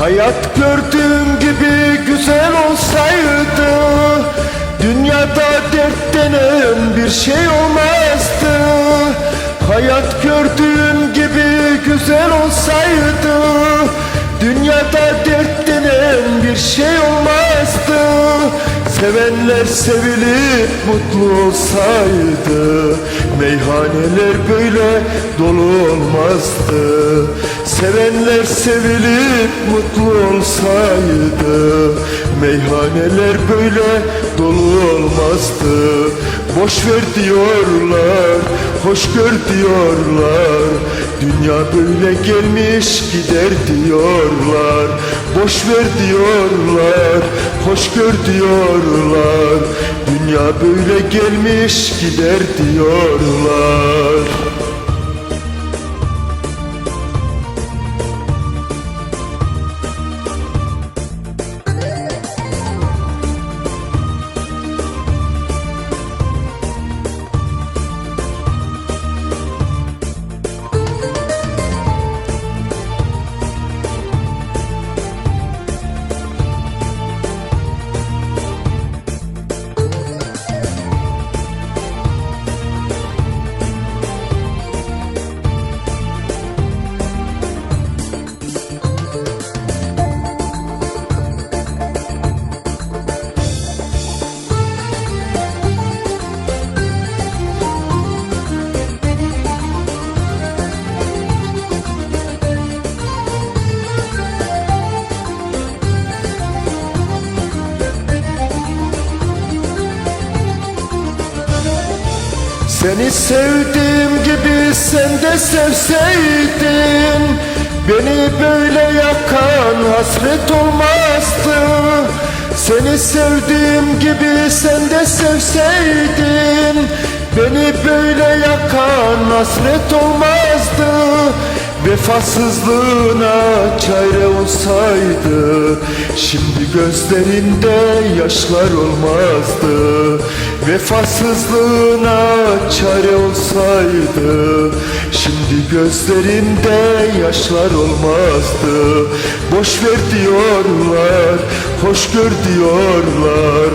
Hayat gördüğüm gibi güzel olsaydı Dünyada dert denen bir şey olmazdı. Hayat gördüğüm gibi güzel olsaydı Dünyada Sevenler sevilip mutlu olsaydı Meyhaneler böyle dolu olmazdı. Sevenler sevilip mutlu olsaydı Meyhaneler böyle dolu olmazdı. Boş ver diyorlar, hoş gör diyorlar. Dünya böyle gelmiş gider diyorlar. Boş ver diyorlar, hoş gör diyorlar. Dünya böyle gelmiş gider diyorlar Seni sevdiğim gibi sen de sevseydin. Beni böyle yakan hasret olmazdı. Seni sevdiğim gibi sen de sevseydin. Beni böyle yakan hasret olmazdı Vefasızlığına çare olsaydı Şimdi gözlerinde yaşlar olmazdı. Vefasızlığına çare olsaydı Şimdi gözlerinde yaşlar olmazdı. Boş ver diyorlar, hoş gör diyorlar.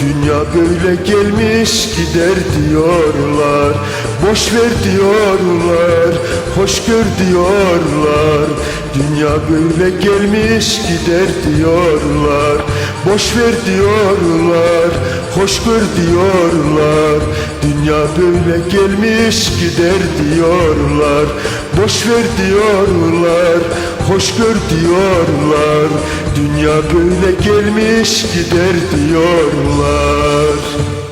Dünya böyle gelmiş gider diyorlar Boş ver diyorlar, hoş gör diyorlar. Dünya böyle gelmiş gider diyorlar. Boş ver diyorlar, hoş gör diyorlar. Dünya böyle gelmiş gider diyorlar. Boş ver diyorlar, hoş gör diyorlar. Dünya böyle gelmiş gider diyorlar